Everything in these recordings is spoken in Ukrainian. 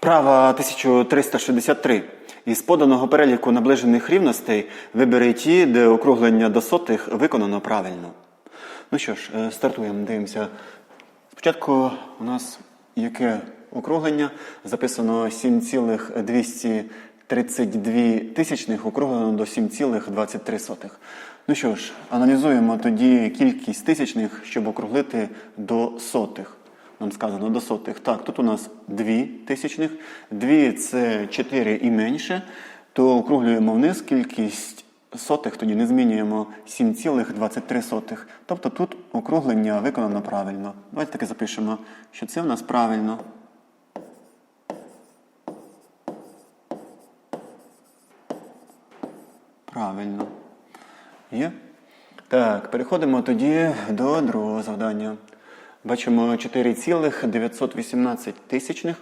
Вправа 1363. Із поданого переліку наближених рівностей вибери ті, де округлення до сотих виконано правильно. Ну що ж, е, стартуємо, дивимося. Спочатку у нас яке округлення? Записано 7,232 тисячних, округлено до 7,23. Ну що ж, аналізуємо тоді кількість тисячних, щоб округлити до сотих. Нам сказано до сотих. Так, тут у нас 2 тисячних. 2 це 4 і менше. То округлюємо вниз кількість сотих, тоді не змінюємо 7,23. Тобто тут округлення виконано правильно. Давайте таки запишемо, що це у нас правильно. Правильно. Є? Так, переходимо тоді до другого завдання. Бачимо 4,918 тисячних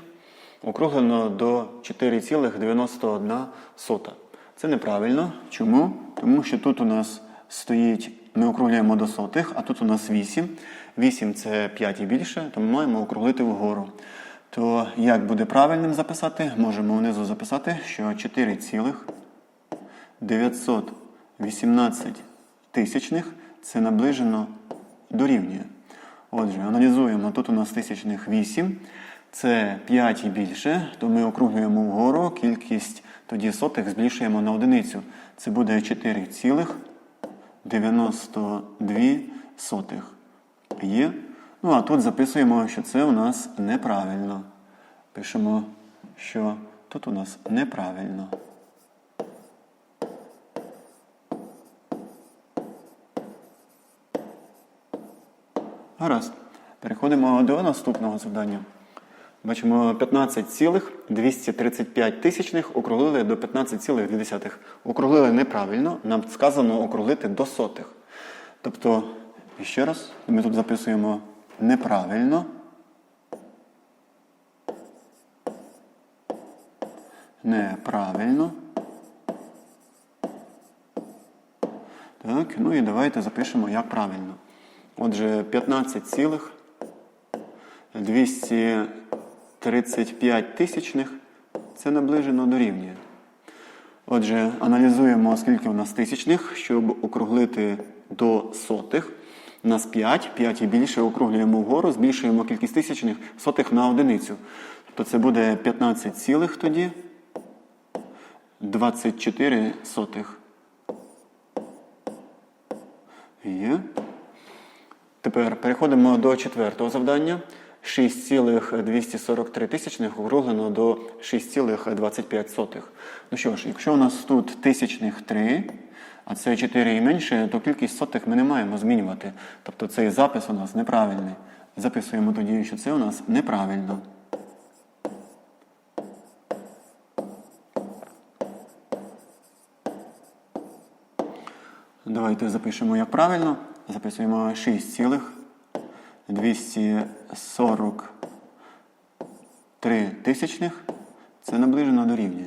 округлено до 4,91 сота. Це неправильно. Чому? Тому що тут у нас стоїть, ми округлюємо до сотих, а тут у нас 8. 8 це 5 і більше, тому маємо округлити вгору. То як буде правильним записати? Можемо внизу записати, що 4,918 тисячних це наближено дорівнює. Отже, аналізуємо. Тут у нас тисячних 8. Це 5 і більше, то ми округлюємо вгору, кількість тоді сотих збільшуємо на одиницю. Це буде 4,92 сотих. Є. Ну, а тут записуємо, що це у нас неправильно. Пишемо, що тут у нас неправильно. Гаразд. Переходимо до наступного завдання. Бачимо 15,235 тисячних округлили до 15,2. Округлили неправильно, нам сказано округлити до сотих. Тобто, ще раз, ми тут записуємо неправильно. Неправильно. Так, ну і давайте запишемо, як правильно. Отже, 15,235 тисячних це наближено до рівня. Отже, аналізуємо, скільки у нас тисячних, щоб округлити до сотих. У нас 5, 5 і більше округлюємо вгору, збільшуємо кількість тисячних сотих на одиницю. Тобто це буде 15 цілих тоді 24 сотих. Є. Тепер переходимо до четвертого завдання. 6,243 тисячних округлено до 6,25. Ну що ж, якщо у нас тут тисячних 3, а це 4 і менше, то кількість сотих ми не маємо змінювати. Тобто цей запис у нас неправильний. Записуємо тоді, що це у нас неправильно. Давайте запишемо як правильно. Записуємо 6,243 тисячних. Це наближено до рівня.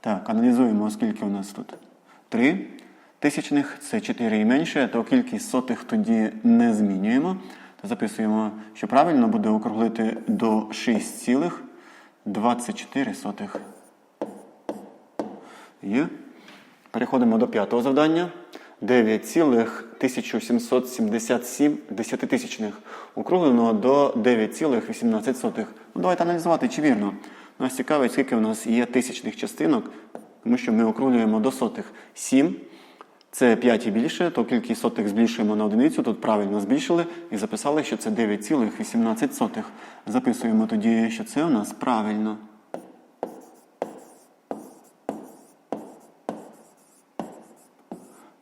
Так, аналізуємо, скільки у нас тут. 3 тисячних це 4 і менше, то кількість сотих тоді не змінюємо. То записуємо, що правильно буде округлити до 6,24 сотих. Є. Переходимо до п'ятого завдання. 9,1777 десятитисячних округлено до 9,18. Ну, давайте аналізувати, чи вірно. Нас цікавить, скільки у нас є тисячних частинок, тому що ми округлюємо до сотих. 7. Це 5 і більше, то кількість сотих збільшуємо на одиницю. Тут правильно збільшили і записали, що це 9,18. Записуємо тоді, що це у нас правильно.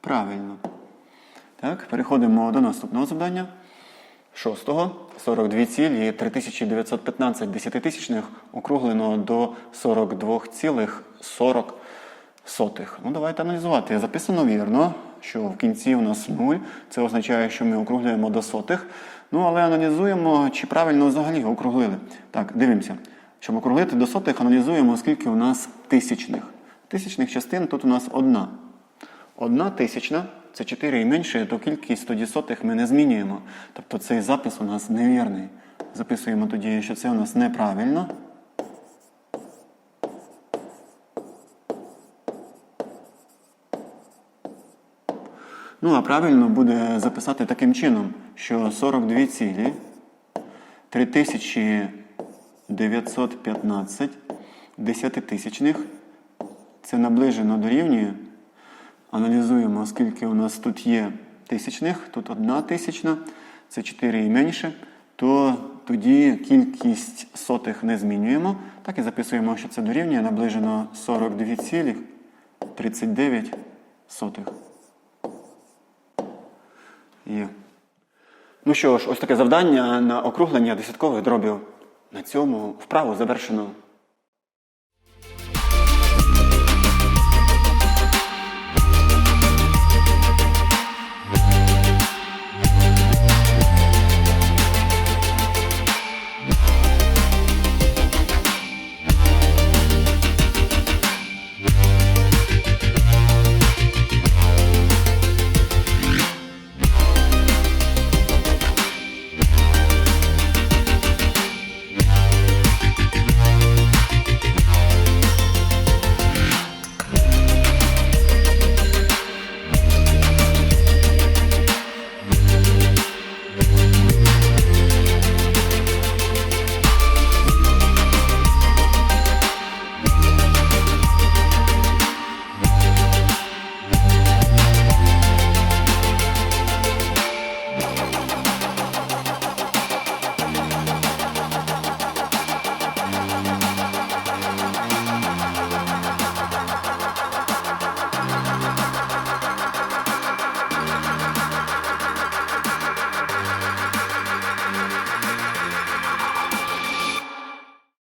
Правильно. Так, переходимо до наступного завдання. Шостого. 42 цілі 3915 десятитисячних округлено до 42,40 сотих. Ну, давайте аналізувати. Записано вірно, що в кінці у нас 0. Це означає, що ми округлюємо до сотих. Ну, але аналізуємо, чи правильно взагалі округлили. Так, дивимося. Щоб округлити до сотих, аналізуємо, скільки у нас тисячних. Тисячних частин тут у нас одна. Одна тисячна це 4 і менше, то кількість тоді сотих ми не змінюємо. Тобто цей запис у нас невірний. Записуємо тоді, що це у нас неправильно. Ну, а правильно буде записати таким чином, що 42 цілі 3915 десятитисячних це наближено дорівнює. Аналізуємо, скільки у нас тут є тисячних, тут одна тисячна, це 4 і менше, то тоді кількість сотих не змінюємо. Так і записуємо, що це дорівнює наближено 42,39 сотих. Є. Ну що ж, ось таке завдання на округлення десяткових дробів. На цьому вправу завершено.